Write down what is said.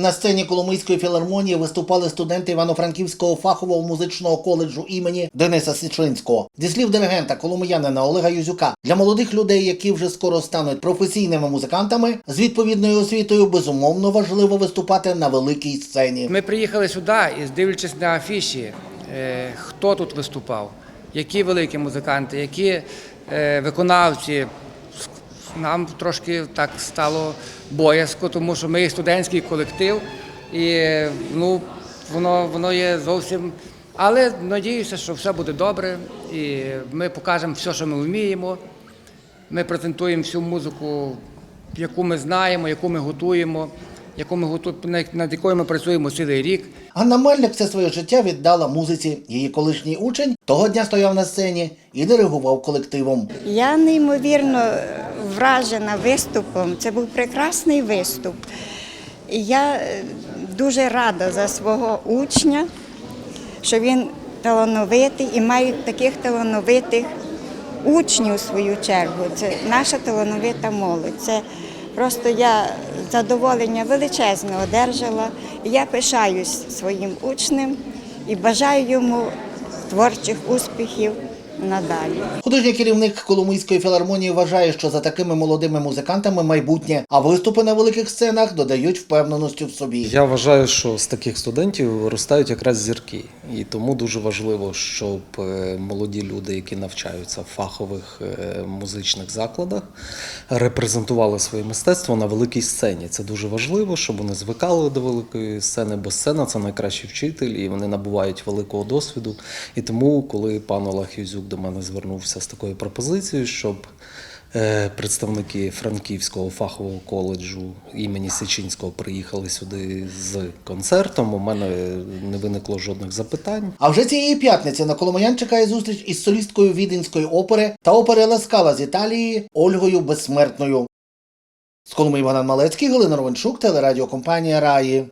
На сцені Коломийської філармонії виступали студенти Івано-Франківського фахового музичного коледжу імені Дениса Січинського. Зі слів диригента коломиянина Олега Юзюка, для молодих людей, які вже скоро стануть професійними музикантами, з відповідною освітою безумовно важливо виступати на великій сцені. Ми приїхали сюди і дивлячись на афіші, е, хто тут виступав, які великі музиканти, які е, виконавці. Нам трошки так стало боязко, тому що ми є студентський колектив, і ну, воно, воно є зовсім. Але надіюся, що все буде добре, і ми покажемо все, що ми вміємо. Ми презентуємо всю музику, яку ми знаємо, яку ми готуємо, яку ми готу... над- над якою ми працюємо цілий рік. Ганна Мельник все своє життя віддала музиці. Її колишній учень того дня стояв на сцені і диригував колективом. Я неймовірно вражена виступом. Це був прекрасний виступ. Я е, дуже рада за свого учня, що він талановитий і має таких талановитих учнів в свою чергу. Це наша талановита молодь. Це просто я задоволення величезне одержала. Я пишаюсь своїм учнем і бажаю йому творчих успіхів надалі. Художній керівник Коломийської філармонії вважає, що за такими молодими музикантами майбутнє, а виступи на великих сценах додають впевненості в собі. Я вважаю, що з таких студентів виростають якраз зірки, і тому дуже важливо, щоб е, молоді люди, які навчаються в фахових е, музичних закладах, репрезентували своє мистецтво на великій сцені. Це дуже важливо, щоб вони звикали до великої сцени, бо сцена це найкращий вчитель, і вони набувають великого досвіду. І тому, коли пан Олег Юзюк до мене звернувся з такою пропозицією, щоб Е, Представники Франківського фахового коледжу імені Сичинського приїхали сюди з концертом. У мене не виникло жодних запитань. А вже цієї п'ятниці на Коломиян чекає зустріч із солісткою Віденської опери та опери Ласкала з Італії Ольгою Безсмертною. З Коломиї Богдан Малецький, Галина Ровенчук, телерадіокомпанія Раї.